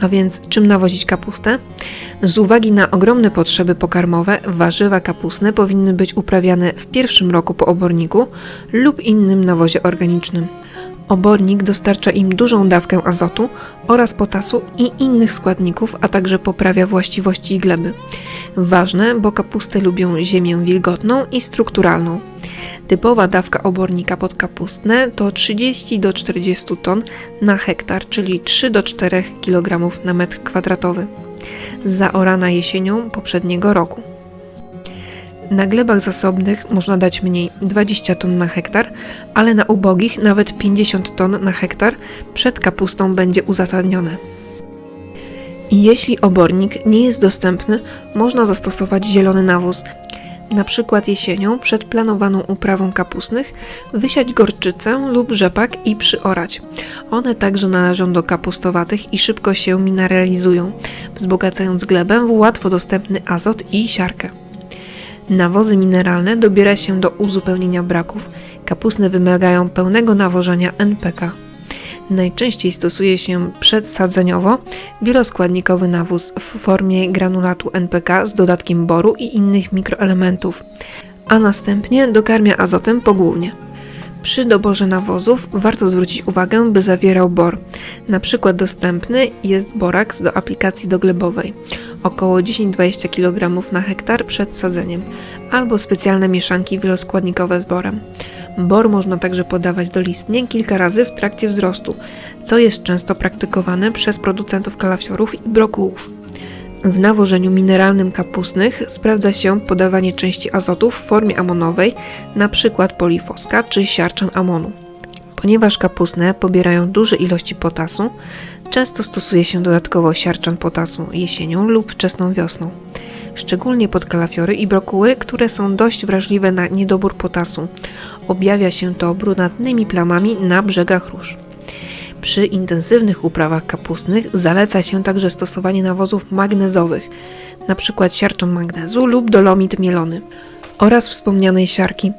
A więc czym nawozić kapustę? Z uwagi na ogromne potrzeby pokarmowe, warzywa kapustne powinny być uprawiane w pierwszym roku po oborniku lub innym nawozie organicznym. Obornik dostarcza im dużą dawkę azotu oraz potasu i innych składników, a także poprawia właściwości gleby. Ważne, bo kapusty lubią ziemię wilgotną i strukturalną. Typowa dawka obornika podkapustne to 30 do 40 ton na hektar, czyli 3 do 4 kg na metr kwadratowy. Zaorana jesienią poprzedniego roku. Na glebach zasobnych można dać mniej 20 ton na hektar, ale na ubogich nawet 50 ton na hektar przed kapustą będzie uzasadnione. Jeśli obornik nie jest dostępny, można zastosować zielony nawóz. Na przykład jesienią przed planowaną uprawą kapustnych wysiać gorczycę lub rzepak i przyorać. One także należą do kapustowatych i szybko się mineralizują, wzbogacając glebę w łatwo dostępny azot i siarkę. Nawozy mineralne dobiera się do uzupełnienia braków. Kapustne wymagają pełnego nawożenia NPK. Najczęściej stosuje się przedsadzeniowo wieloskładnikowy nawóz w formie granulatu NPK z dodatkiem boru i innych mikroelementów, a następnie dokarmia azotem pogłównie. Przy doborze nawozów warto zwrócić uwagę, by zawierał bor. Na przykład dostępny jest boraks do aplikacji doglebowej, około 10-20 kg na hektar przed sadzeniem, albo specjalne mieszanki wieloskładnikowe z borem. Bor można także podawać do listnie kilka razy w trakcie wzrostu, co jest często praktykowane przez producentów kalafiorów i brokułów. W nawożeniu mineralnym kapustnych sprawdza się podawanie części azotu w formie amonowej, np. polifoska czy siarczan amonu. Ponieważ kapustne pobierają duże ilości potasu, często stosuje się dodatkowo siarczan potasu jesienią lub wczesną wiosną. Szczególnie pod kalafiory i brokuły, które są dość wrażliwe na niedobór potasu. Objawia się to brunatnymi plamami na brzegach róż. Przy intensywnych uprawach kapustnych zaleca się także stosowanie nawozów magnezowych, np. siarczan magnezu lub dolomit mielony oraz wspomnianej siarki.